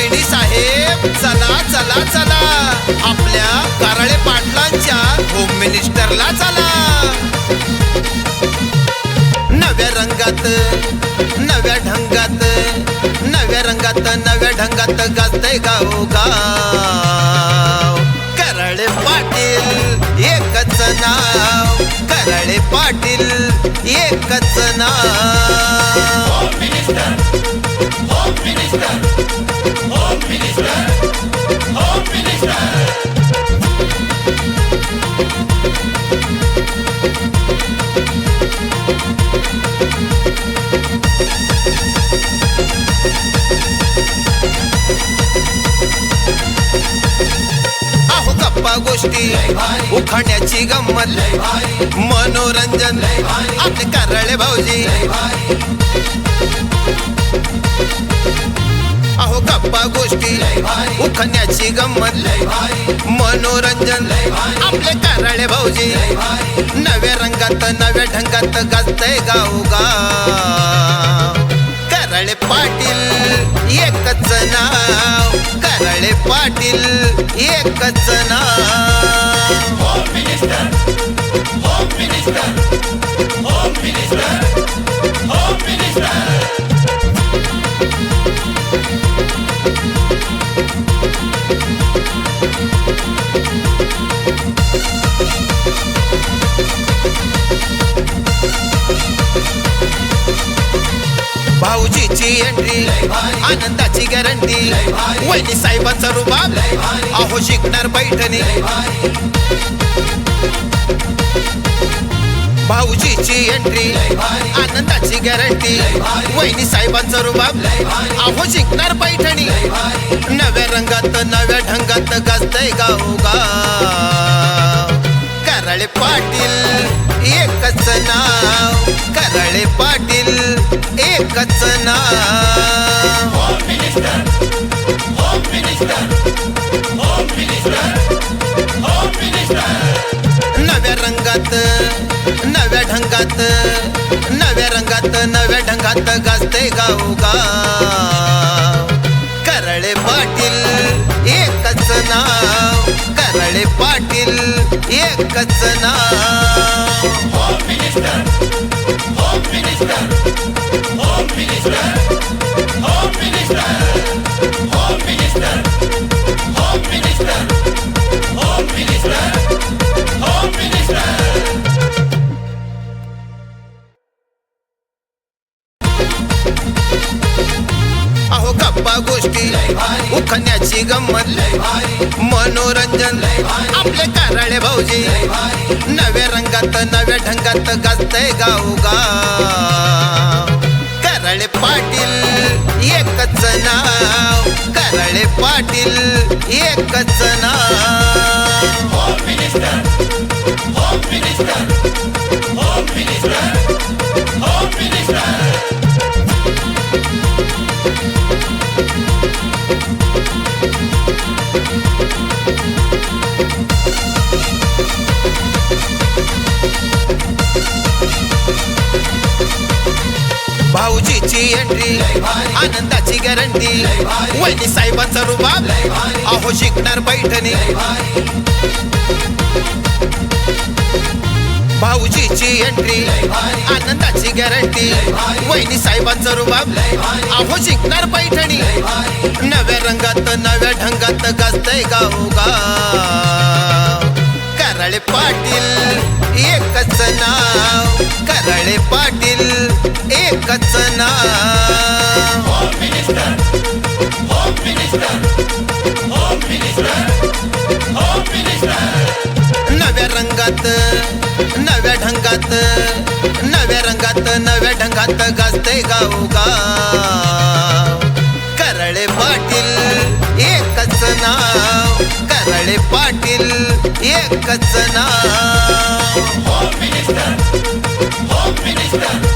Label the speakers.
Speaker 1: वहिनी साहेब चला चला चला. आपल्या कारळे पाटलांच्या होम मिनिस्टरला चला. नव्या रंगात नव्या ढंगात नव्या रंगात नव्या ढंगात गाजतय गाव गाव करळे पाटील एकच नाव करळे पाटील एकच नाव. Minister. गोष्टी. उखाण्याची गंमत. मनोरंजन. आपले कारळे भाऊजी. अहो गप्पा गोष्टी. उखण्याची गंमत. मनोरंजन. आपले कारळे भाऊजी. नव्या रंगात नव्या ढंगात गाजतय गाव गा पाटील एकच नाव. भाऊजीची एंट्री आनंदाची गॅरंटी वहिनी साहेबांचा रुबाब अहो शिकणार पैठणी. भाऊजीची एंट्री आनंदाची गॅरंटी वहिनी साहेबांचा रुबाब अहो शिकणार पैठणी. नव्या रंगात नव्या ढंगात गाजतय गाव कराळे पाटील एकच नाव कराळे पाटील. एकच नाव. नव्या रंगात नव्या ढंगात नव्या रंगात नव्या ढंगात गाजते गाव करळे पाटील एकच नाव. करळे पाटील एकच नाव. गोष्टी उखण्याची गंमत मनोरंजन आपले काय? भाऊजी नव्या रंगात नव्या ढंगात गाजतय गाव करळे पाटील एकच नाव. करळे पाटील एकच नाव. Thank you. भाऊजीची एंट्री आनंदाची गॅरंटी वहिनी साहेबांचा रुबाब. अहो शिकणार पैठणी. भाऊजीची एंट्री आनंदाची गॅरंटी वहिनी साहेबांचा रुबाब. अहो शिकणार पैठणी. नव्या रंगात नव्या ढंगात गाजतय गाव गाव करळे पाटील एकच नाव. कराळे पाटील. एकच नव्या रंगात नव्या ढंगात नव्या रंगात नव्या ढंगात गाजते गावगा करळे पाटील एकच नाव. करळे पाटील एकच नाव. Minister.